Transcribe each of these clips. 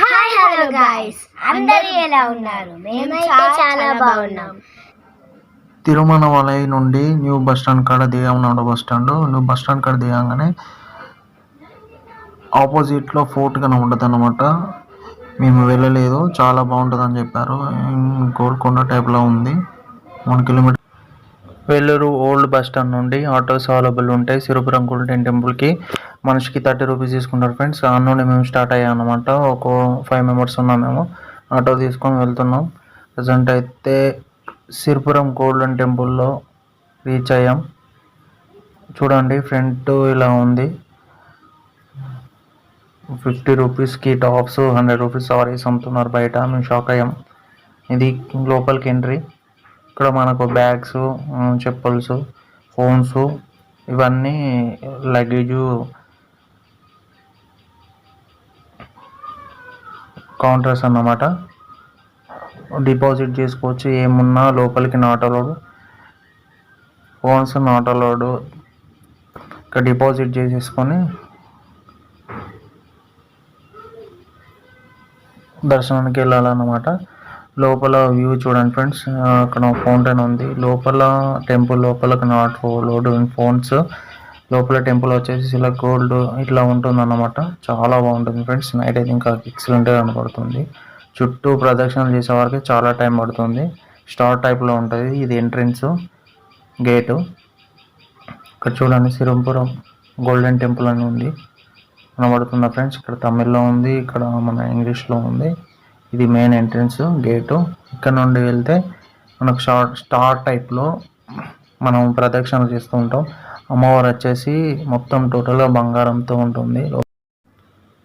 Hi hello guys అందరూ ఎలా ఉన్నారు? మేమైతే చాలా బాగున్నాం. తిరుమలవలై నుండి న్యూ బస్ స్టాండ్ కాడ దిగామన్నాడు bus stand. New bus stand కాడ దిగంగానే ఆపోజిట్లో ఫోర్ట్ కన ఉంటుంది అనమాట మేము వెళ్ళలేదు. చాలా బాగుంటుంది అని చెప్పారు గోల్కొండ టైప్లో ఉంది. One kilometre Vellore old bus stand నుండి ఆటోస్ అవైలబుల్ ఉంటాయి. సిరుపురం గోల్డెన్ టెంపుల్కి మనిషికి థర్టీ రూపీస్ తీసుకుంటారు ఫ్రెండ్స్. ఆ నుండి మేము స్టార్ట్ అయ్యాం అనమాట ఒక ఫైవ్ మెంబర్స్ ఉన్నాం మేము. ఆటో తీసుకొని వెళ్తున్నాం. ప్రజెంట్ అయితే సిరుపురం గోల్డెన్ టెంపుల్లో రీచ్ అయ్యాం. చూడండి ఫ్రంట్ ఇలా ఉంది. ఫిఫ్టీ రూపీస్కి టాప్స్ హండ్రెడ్ రూపీస్ సారీస్ అమ్ముతున్నారు బయట. మేము షాక్ అయ్యాం. ఇది లోపలికి ఎంట్రీ. ఇక్కడ మనకు బ్యాగ్స్ చెప్పుల్స్ ఫోన్స్ ఇవన్నీ లగేజ్ కౌంటర్స్ అన్నమాట. డిపాజిట్ చేసుకోవచ్చు ఏమున్నా లోపలికి not allowed phones not allowed ఇక్కడ డిపాజిట్ చేసేసుకొని దర్శనానికి వెళ్ళాలన్నమాట. లోపల వ్యూ చూడండి ఫ్రెండ్స్. అక్కడ ఫౌంటైన్ ఉంది. లోపల టెంపుల్ లోపల నాట్ లోడ్ ఫోన్స్. లోపల టెంపుల్ వచ్చేసి ఇలా గోల్డ్ ఇట్లా ఉంటుంది అన్నమాట చాలా బాగుంటుంది ఫ్రెండ్స్. నైట్ అయితే ఇంకా ఎక్సలెంట్గా కనపడుతుంది చుట్టూ ప్రదక్షిణలు చేసే వరకు చాలా టైం పడుతుంది. స్టార్ టైప్లో ఉంటుంది. ఇది ఎంట్రన్స్ గేటు. ఇక్కడ చూడండి సిరంపురం గోల్డెన్ టెంపుల్ అని ఉంది. కనబడుతుందా ఫ్రెండ్స్? ఇక్కడ తమిళ్ళో ఉంది. ఇక్కడ మన ఇంగ్లీష్లో ఉంది. ఇది మెయిన్ ఎంట్రన్స్ గేటు ఇక్కడ నుండి వెళ్తే మనకు షార్ట్ స్టార్ టైప్లో మనం ప్రదక్షిణలు చేస్తూ ఉంటాం. అమ్మవారు వచ్చేసి మొత్తం టోటల్గా బంగారంతో ఉంటుంది.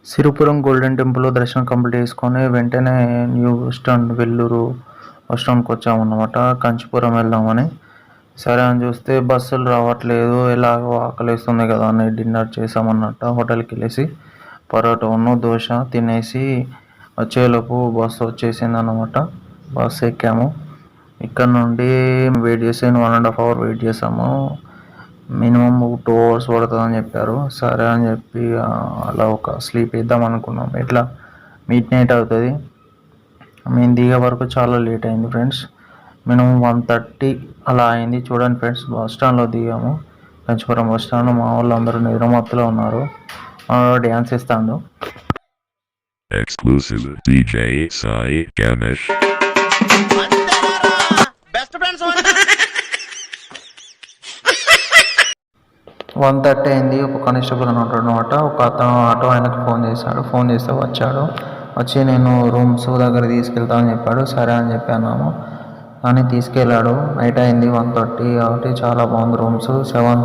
సిరుపురం గోల్డెన్ టెంపుల్ దర్శనం కంప్లీట్ చేసుకొని వెంటనే న్యూ స్టాండ్ వెల్లూరు బస్ వచ్చామన్నమాట. కంచిపురం వెళ్దామని. సరే అని చూస్తే బస్సులు రావట్లేదు. ఎలాగో ఆకలిస్తుంది కదా అని డిన్నర్ చేసామన్నట్టు హోటల్కి వెళ్ళేసి. పరోటాను దోశ తినేసి వచ్చేలోపు బస్సు వచ్చేసింది అనమాట బస్సు ఎక్కాము. ఇక్కడ నుండి వెయిట్ చేసి one and half hour wait చేసాము. మినిమం టూ అవర్స్ పడుతుందని చెప్పారు. సరే అని చెప్పి అలా ఒక స్లీప్ వేద్దాం అనుకున్నాం ఎట్లా? మీట్ నైట్ అవుతుంది. మేము దిగే వరకు చాలా లేట్ అయింది ఫ్రెండ్స్ మినిమం వన్ థర్టీ అలా అయింది. చూడండి ఫ్రెండ్స్ బస్ స్టాండ్లో దిగాము. కంచిపురం బస్ స్టాండ్ మా వాళ్ళు అందరూ నిద్రమత్తులో ఉన్నారు. డ్యాన్స్ ఇస్తాడు Exclusive DJ Sai Ganesh. One thirty అయింది. ఒక కానిస్టేబుల్ అని ఉంటాడు అనమాట ఒక అతను ఆటో ఆయనకు ఫోన్ చేశాడు. ఫోన్ చేస్తే వచ్చాడు. వచ్చి నేను రూమ్స్ దగ్గర తీసుకెళ్తా అని చెప్పాడు. సరే అని చెప్పాను కానీ తీసుకెళ్ళాడు. నైట్ అయింది వన్ థర్టీ కాబట్టి చాలా బాగుంది రూమ్స్. సెవెన్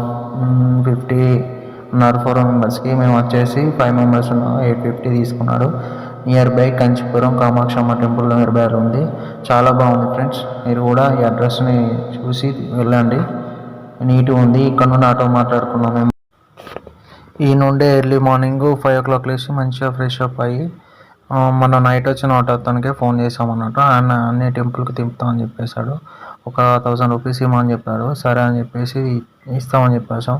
ఫిఫ్టీ ఉన్నారు. ఫోర్ మెంబర్స్కి మేము వచ్చేసి ఫైవ్ మెంబర్స్ ఉన్నాం ఎయిట్ ఫిఫ్టీ తీసుకున్నాడు. Nearby Kanchipuram Kamakshamma temple nearby ఉంది. చాలా బాగుంది ఫ్రెండ్స్ మీరు కూడా ఈ అడ్రస్ని చూసి వెళ్ళండి. నీట్గా ఉంది. ఇక్కడ నుండి ఆటో మాట్లాడుకున్నాం మేము ఈ నుండి early morning five o'clock లేచి మంచిగా ఫ్రెష్ అప్ అయ్యి మన నైట్ వచ్చిన ఆటో అతనికే ఫోన్ చేసామన్నట్టు ఆయన అన్ని టెంపుల్కి తిప్పుతామని చెప్పేశాడు. ఒక థౌజండ్ రూపీస్ ఇవ్వమని చెప్పాడు. సరే అని చెప్పేసి ఇస్తామని చెప్పేసాం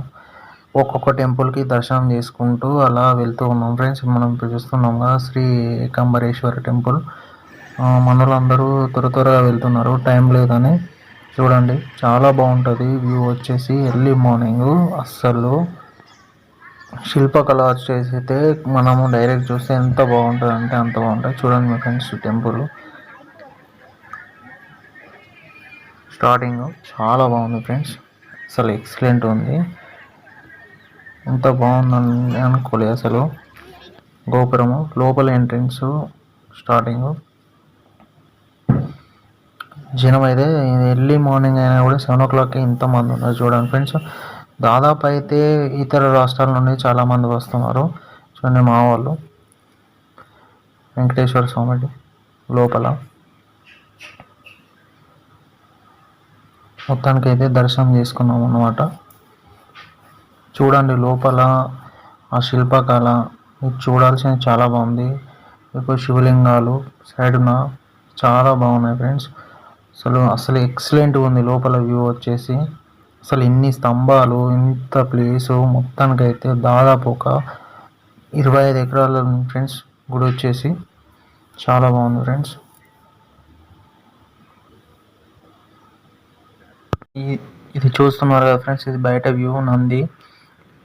ఒక్కొక్క టెంపుల్కి దర్శనం చేసుకుంటూ అలా వెళ్తూ ఉన్నాం. ఫ్రెండ్స్ మనం ఇప్పుడు చూస్తున్నాం కదా శ్రీ ఏకాంబరేశ్వర టెంపుల్. మనలందరూ మనోళ్ళందరూ త్వర త్వరగా వెళ్తున్నారు. టైం లేదని చూడండి. చాలా బాగుంటుంది. వ్యూ వచ్చేసి ఎర్లీ మార్నింగ్. అస్సలు శిల్పకళ వచ్చేసైతే అయితే మనము డైరెక్ట్ చూస్తే ఎంత బాగుంటుంది అంటే అంత బాగుంటుంది. చూడండి మీ ఫ్రెండ్స్ టెంపుల్. స్టార్టింగ్ చాలా బాగుంది ఫ్రెండ్స్. అసలు ఎక్సలెంట్ ఉంది. ఎంత బాగుందని అనుకోలేదు అసలు. గోపురము లోపల ఎంట్రన్స్ స్టార్టింగ్. జనం అయితే ఎర్లీ మార్నింగ్ అయినా కూడా సెవెన్ ఓ క్లాక్కి ఇంతమంది ఉన్నారు చూడండి. ఫ్రెండ్స్ దాదాపు అయితే ఇతర రాష్ట్రాల నుండి చాలామంది వస్తున్నారు. చూడండి మా వాళ్ళు. వెంకటేశ్వర స్వామి లోపల. మొత్తానికి అయితే దర్శనం చేసుకున్నాం అన్నమాట చూడండి లోపల ఆ శిల్పకళ. మీరు చూడాల్సింది చాలా బాగుంది. ఇప్పుడు శివలింగాలు సైడ్న చాలా బాగున్నాయి ఫ్రెండ్స్. అసలు అసలు ఎక్సలెంట్గా ఉంది. లోపల వ్యూ వచ్చేసి అసలు ఇన్ని స్తంభాలు ఇంత ప్లేసు మొత్తానికైతే దాదాపు ఒక ఇరవై ఐదు ఎకరాల ఫ్రెండ్స్ గుడి వచ్చేసి చాలా బాగుంది ఫ్రెండ్స్. ఇది చూస్తున్నారు కదా ఫ్రెండ్స్ ఇది బయట వ్యూ నంది.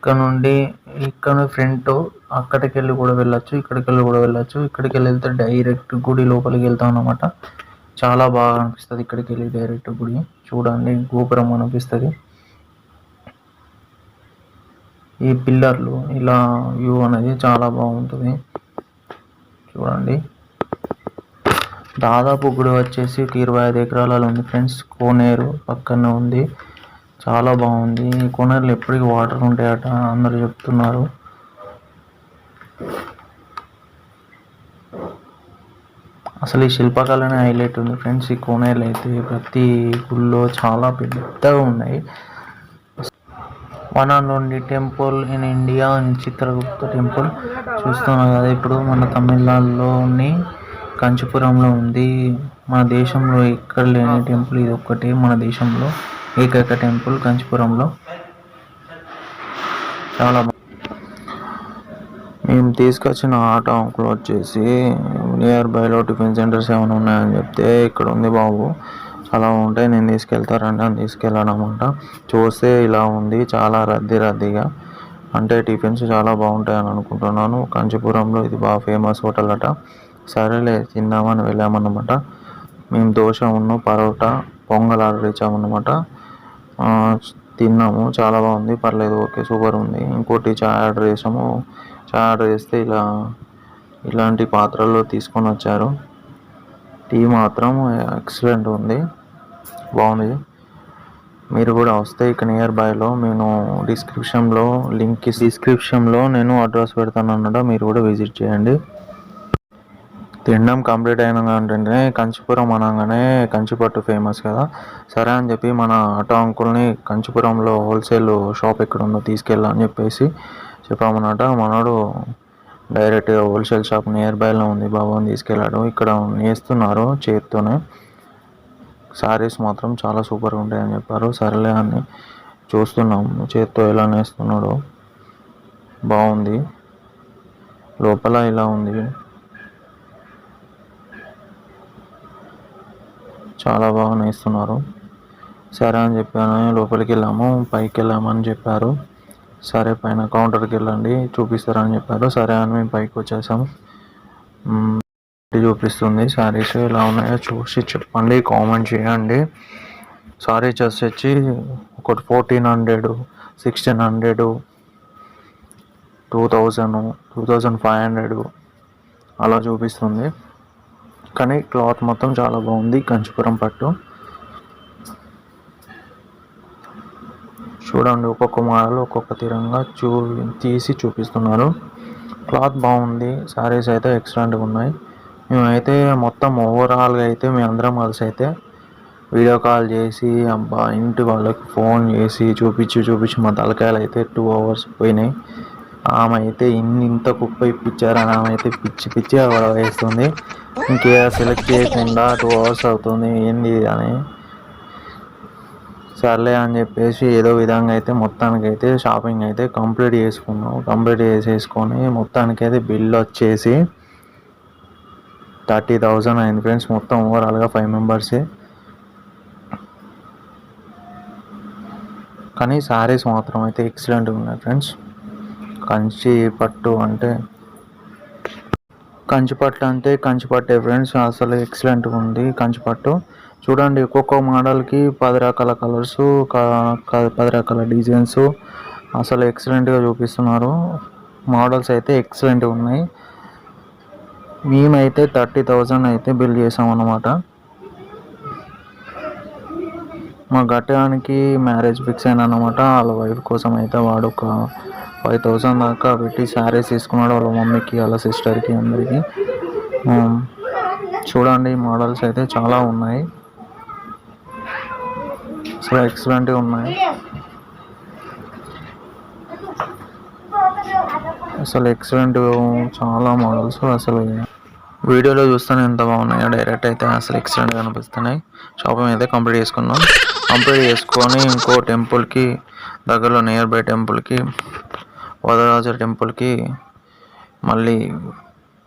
ఇక్కడ నుండి ఇక్కడ ఫ్రంట్ అక్కడికి వెళ్ళి కూడా వెళ్ళొచ్చు ఇక్కడికి వెళ్ళి కూడా వెళ్ళొచ్చు. ఇక్కడికి వెళ్ళి వెళ్తే డైరెక్ట్ గుడి లోపలికి వెళ్తాం అనమాట చాలా బాగా అనిపిస్తుంది ఇక్కడికి వెళ్ళి డైరెక్ట్ గుడి. చూడండి గోపురం అనిపిస్తుంది. ఈ పిల్లర్లు ఇలా వ్యూ అనేది చాలా బాగుంటుంది. చూడండి. దాదాపు గుడి వచ్చేసి ఒక ఇరవై ఐదు ఎకరాలలో ఉంది ఫ్రెండ్స్. కోనేరు పక్కనే ఉంది. చాలా బాగుంది. ఈ కోనేరులో ఎప్పటికీ వాటర్ ఉంటాయట అందరు చెప్తున్నారు. అసలు ఈ శిల్పకళనే హైలైట్ ఉంది ఫ్రెండ్స్. ఈ కోనేరులు అయితే ప్రతి గుళ్ళో చాలా పెద్దగా ఉన్నాయి. One and only temple in India in Chitragupta temple చూస్తున్నాం కదా. ఇప్పుడు మన తమిళనాడులోని కంచిపురంలో ఉంది. మన దేశంలో ఎక్కడ లేని టెంపుల్ ఇది ఒక్కటే మన దేశంలో. ఏకైక టెంపుల్ కంచిపురంలో. చాలా మేము తీసుకొచ్చిన ఆట అంకుల్ వచ్చేసి నియర్ బైలో టిఫిన్ సెంటర్స్ ఏమైనా ఉన్నాయని చెప్తే ఇక్కడ ఉంది బాబు. చాలా ఉంటాయి నేను తీసుకెళ్తారండి అని తీసుకెళ్ళాను అనమాట చూస్తే ఇలా ఉంది చాలా రద్దీ రద్దీగా. అంటే టిఫిన్స్ చాలా బాగుంటాయి అని అనుకుంటున్నాను. కంచిపురంలో ఇది బాగా ఫేమస్ హోటల్ అట. సరేలే తిందామని వెళ్ళామన్నమాట. మేము దోశ ఉన్న పరోటా పొంగల్ ఆర్డర్ ఇచ్చామన్నమాట. తిన్నాము. చాలా బాగుంది. పర్లేదు. ఓకే. సూపర్ ఉంది. ఇంకోటి చాయ్ ఆర్డర్ చేసాము. చాయ్ ఆర్డర్ చేస్తే ఇలా ఇలాంటి పాత్రల్లో తీసుకొని వచ్చారు. టీ మాత్రం ఎక్సలెంట్ ఉంది. బాగుంది. మీరు కూడా వస్తే ఇక్కడ నియర్ బైలో నేను డిస్క్రిప్షన్లో లింక్ డిస్క్రిప్షన్లో నేను అడ్రస్ పెడతాను అన్నమాట మీరు కూడా విజిట్ చేయండి. తినడం కంప్లీట్ అయిన వెంటనే కంచిపురం అనగానే కంచిపట్టు ఫేమస్ కదా. సరే అని చెప్పి మన ఆటో అంకుల్ని కంచిపురంలో హోల్సేల్ షాప్ ఎక్కడ ఉందో తీసుకెళ్ళని చెప్పేసి చెప్పామన్నమాట. మనోడు డైరెక్ట్ హోల్సేల్ షాప్ నియర్ బైలో ఉంది బాబు అని తీసుకెళ్ళాడు. ఇక్కడ నేస్తున్నారు చేత్తోనే. శారీస్ మాత్రం చాలా సూపర్గా ఉంటాయని చెప్పారు. సరేలే అని చూస్తున్నాం. చేత్తో ఎలా నేస్తున్నాడో. బాగుంది. లోపల ఇలా ఉంది. చాలా బాగా నేస్తున్నారు. సరే అని చెప్పాను. లోపలికి వెళ్ళాము పైకి వెళ్ళామని చెప్పారు. సరే పైన కౌంటర్కి వెళ్ళండి. చూపిస్తారని చెప్పారు. సరే అని మేము పైకి వచ్చేసాము. చూపిస్తుంది. శారీస్ ఎలా ఉన్నాయో చూసి చెప్పండి. కామెంట్ చేయండి. సారీస్ వచ్చి ఒకటి fourteen hundred sixteen hundred two thousand two thousand five hundred అలా చూపిస్తుంది. కానీ క్లాత్ మొత్తం చాలా బాగుంది కంచిపురం పట్టు. చూడండి ఒక్కొక్క మోడల్ ఒక్కొక్క తీరంగా చూ తీసి చూపిస్తున్నారు. క్లాత్ బాగుంది సారీస్ అయితే ఎక్సలెంట్గా ఉన్నాయి. మేమైతే మొత్తం ఓవరాల్గా అయితే మేమందరం కలిసి అయితే వీడియో కాల్ చేసి అబ్బా ఇంటి వాళ్ళకి ఫోన్ చేసి చూపించి చూపించి మా తలకాయలు అయితే టూ అవర్స్ పోయినాయి. ఆమె అయితే ఇన్ని ఇంత కుప్ప ఇప్పించారని ఆమె అయితే పిచ్చి పిచ్చి గొడవ వేస్తుంది. ఇంకే సెలెక్ట్ చేయకుండా టూ అవర్స్ అవుతుంది. ఏంది అని. సర్లే అని చెప్పేసి ఏదో విధంగా అయితే మొత్తానికి అయితే షాపింగ్ అయితే కంప్లీట్ చేసుకున్నాం. కంప్లీట్ చేసేసుకొని మొత్తానికి అయితే బిల్ వచ్చేసి థర్టీ థౌజండ్ అయింది ఫ్రెండ్స్ మొత్తం ఓవరాల్గా ఫైవ్ మెంబర్సే కానీ శారీస్ మాత్రం అయితే ఎక్సలెంట్ ఉన్నాయి ఫ్రెండ్స్ కంచి పట్టు అంటే కంచి పట్టు అంటే కంచిపట్టే ఫ్రెండ్స్ అసలు ఎక్సలెంట్గా ఉంది కంచి పట్టు. చూడండి ఒక్కొక్క మోడల్కి పది రకాల కలర్స్ పది రకాల డిజైన్స్ అసలు ఎక్సలెంట్గా చూపిస్తున్నారు. మోడల్స్ అయితే ఎక్సలెంట్గా ఉన్నాయి. మేమైతే థర్టీ థౌజండ్ అయితే బిల్ చేసామన్నమాట. మా గట్టానికి మ్యారేజ్ ఫిక్స్ అయిన అనమాట వాళ్ళ వైఫ్ కోసం అయితే వాడు ఒక ఫైవ్ థౌసండ్ దాకా పెట్టి శారీస్ తీసుకున్నాడు వాళ్ళ మమ్మీకి వాళ్ళ సిస్టర్కి అందరికీ. చూడండి మోడల్స్ అయితే చాలా ఉన్నాయి. అసలు ఎక్సలెంట్గా ఉన్నాయి. అసలు ఎక్సలెంట్ చాలా మోడల్స్ అసలు వీడియోలో చూస్తాను ఎంత బాగున్నాయో డైరెక్ట్ అయితే అసలు ఎక్సలెంట్గా అనిపిస్తున్నాయి షాపింగ్ అయితే కంప్లీట్ చేసుకున్నాం కంప్లీట్ చేసుకొని ఇంకో టెంపుల్కి దగ్గరలో నియర్ బై టెంపుల్కి వరదరాజ టెంపుల్కి మళ్ళీ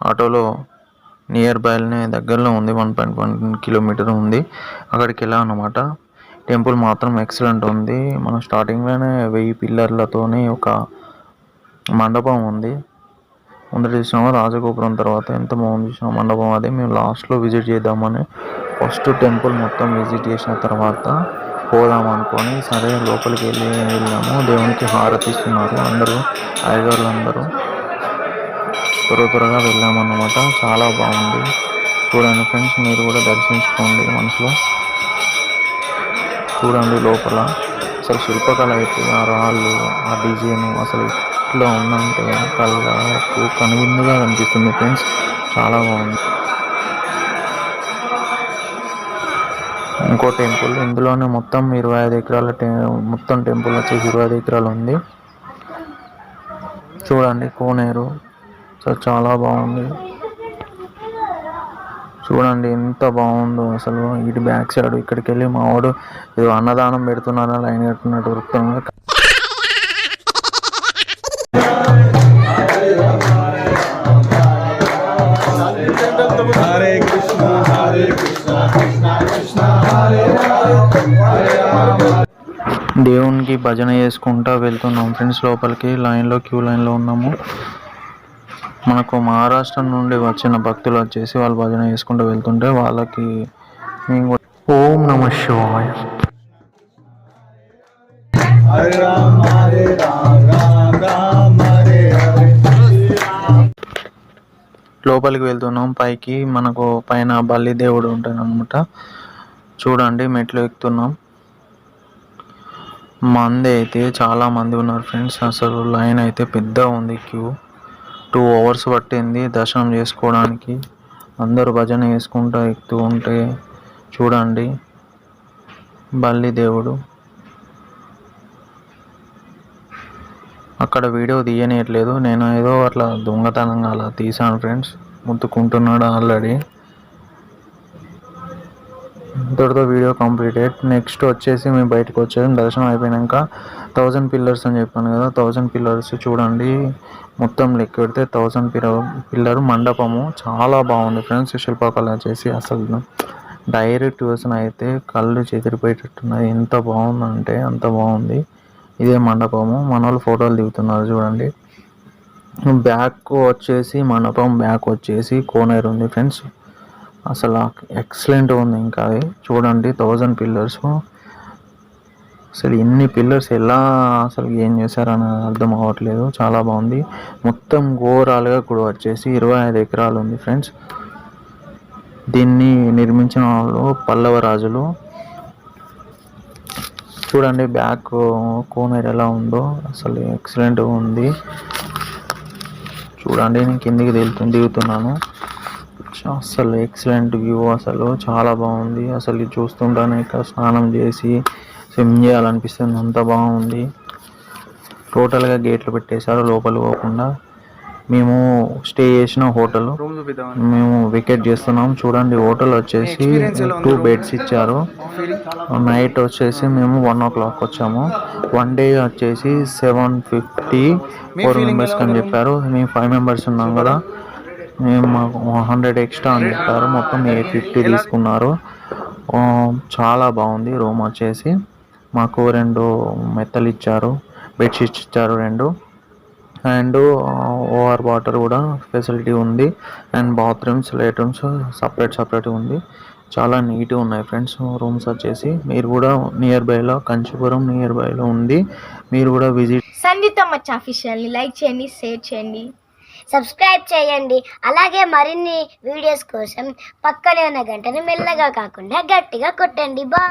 ఆటోలో నియర్ బైలోనే దగ్గరలో ఉంది వన్ పాయింట్ వన్ కిలోమీటర్ ఉంది. అక్కడికి వెళ్ళాం అనమాట టెంపుల్ మాత్రం ఎక్సలెంట్ ఉంది. మనం స్టార్టింగ్లోనే వెయ్యి పిల్లర్లతోనే ఒక మండపం ఉంది. ముందర చూసినాము రాజగోపురం తర్వాత ఎంత బాగుంది చూసిన మండపం అది. మేము లాస్ట్లో విజిట్ చేద్దామని ఫస్ట్ టెంపుల్ మొత్తం విజిట్ చేసిన తర్వాత పోదాం అనుకొని సరే లోపలికి వెళ్ళి వెళ్ళాము. దేవునికి హారతి ఇస్తున్నారు అందరూ అయ్యగారులు అందరూ. త్వర త్వరగా వెళ్ళామన్నమాట చాలా బాగుంది. చూడండి ఫ్రెండ్స్ మీరు కూడా దర్శించుకోండి మనసులో. చూడండి లోపల. అసలు శిల్పకళ అయితే ఆ రాళ్ళు ఆ డిజైన్ అసలు ఇట్లా ఉందంటే కళ్ళకు కనువిందుగా కనిపిస్తుంది ఫ్రెండ్స్. చాలా బాగుంది. ఇంకో టెంపుల్. ఇందులోనే మొత్తం ఇరవై ఐదు ఎకరాల టెం మొత్తం టెంపుల్ వచ్చేసి ఇరవై ఐదు ఎకరాలు ఉంది. చూడండి కోనేరు. సో చాలా బాగుంది. చూడండి ఎంత బాగుందో అసలు. ఇటు బ్యాక్ సైడ్ ఇక్కడికి వెళ్ళి మా వాడు ఏదో అన్నదానం పెడుతున్నారా లైన్ కట్టున్నట్టు ఉరుకుతున్నాడు హరే దేవునికి భజన చేసుకుంటా వెళ్తున్నాం ఫ్రెండ్స్ లోపలికి. లైన్లో క్యూ లైన్లో ఉన్నాము. మనకు మహారాష్ట్ర నుండి వచ్చిన భక్తులు వచ్చేసి వాళ్ళు భజన చేసుకుంటూ వెళ్తుంటే వాళ్ళకి ఓం నమ శివాయ. లోపలికి వెళ్తున్నాం. పైకి మనకు పైన బల్లి దేవుడు ఉంటాడు అనమాట చూడండి మెట్లు ఎక్కుతున్నాం. మంది అయితే చాలా మంది ఉన్నారు ఫ్రెండ్స్. అసలు లైన్ అయితే పెద్ద ఉంది క్యూ. టూ అవర్స్ పట్టింది దర్శనం చేసుకోవడానికి. అందరూ భజన వేసుకుంటూ ఎక్కుతూ ఉంటే చూడండి. బల్లి దేవుడు. అక్కడ వీడియో తీయనీయట్లేదు. నేను ఏదో అట్లా దొంగతనంగా అలా తీసాను ఫ్రెండ్స్. ముత్తుకుంటున్నాడు ఆల్రెడీ. ఇంతటితో వీడియో కంప్లీటెడ్. నెక్స్ట్ వచ్చేసి మేము బయటకు వచ్చాము దర్శనం అయిపోయాక థౌజండ్ పిల్లర్స్ అని చెప్పాను కదా థౌజండ్ పిల్లర్స్ చూడండి. మొత్తం లెక్క పెడితే థౌజండ్ పిల్లర్ పిల్లర్ మండపము చాలా బాగుంది ఫ్రెండ్స్. శిల్పకళ చేసి అసలు డైరెక్ట్ వర్షన్ అయితే కళ్ళు చెదిరిపోయేటట్టున్నది ఎంత బాగుందంటే అంత బాగుంది. ఇదే మండపము. మన వాళ్ళు ఫోటోలు దిగుతున్నారు చూడండి. బ్యాక్ వచ్చేసి మండపం బ్యాక్ వచ్చేసి కోనేరు ఉంది ఫ్రెండ్స్. అసలు ఎక్సలెంట్ ఉంది ఇంకా అది. చూడండి థౌజండ్ పిల్లర్స్ అసలు ఎన్ని పిల్లర్స్ ఎలా అసలు ఏం చేశారని అర్థం అవ్వట్లేదు. చాలా బాగుంది. మొత్తం ఓవరాల్గా కూడా వచ్చేసి ఇరవై ఐదు ఎకరాలు ఉంది ఫ్రెండ్స్ దీన్ని నిర్మించిన వాళ్ళు పల్లవ రాజులు. చూడండి బ్యాక్ కోనేరు ఎలా ఉందో. అసలు ఎక్సలెంట్ ఉంది. చూడండి నేను కిందికి దిగుతు దిగుతున్నాను. అసలు ఎక్సలెంట్ వ్యూ అసలు. చాలా బాగుంది. అసలు ఇది చూస్తుంటానే ఇక్కడ స్నానం చేసి స్విమ్ చేయాలనిపిస్తుంది. అంత బాగుంది. టోటల్గా గేట్లు పెట్టేశారు. లోపల పోకుండా మేము స్టే చేసిన హోటల్ మేము వికెట్ చేస్తున్నాం. చూడండి హోటల్ వచ్చేసి టూ బెడ్స్ ఇచ్చారు. నైట్ వచ్చేసి మేము వన్ ఓ క్లాక్ వచ్చాము. వన్ డే వచ్చేసి సెవెన్ ఫిఫ్టీ ఫోర్ మెంబర్స్కి అని చెప్పారు. మేము ఫైవ్ మెంబర్స్ ఉన్నాం కదా. మాకు హండ్రెడ్ ఎక్స్ట్రా అని చెప్పారు. మొత్తం ఎయిట్ ఫిఫ్టీ తీసుకున్నారు. చాలా బాగుంది రూమ్ వచ్చేసి. మాకు రెండు మెత్తలు ఇచ్చారు. బెడ్షీట్స్ ఇచ్చారు రెండు. అండ్ ఓఆర్ వాటర్ కూడా ఫెసిలిటీ ఉంది. అండ్ బాత్రూమ్స్ లేట్రూమ్స్ సపరేట్ సపరేట్ ఉంది. చాలా నీట్గా ఉన్నాయి ఫ్రెండ్స్ రూమ్స్ వచ్చేసి. మీరు కూడా నియర్ బైలో కంచిపురం నియర్ బైలో ఉంది. మీరు కూడా విజిట్ సంగీతం మచ్చ అఫీషియల్ని లైక్ చేయండి షేర్ చేయండి. సబ్స్క్రైబ్ చేయండి. అలాగే మరిన్ని వీడియోస్ కోసం పక్కనే ఉన్న గంటని మెల్లగా కాకుండా గట్టిగా కొట్టండి. బా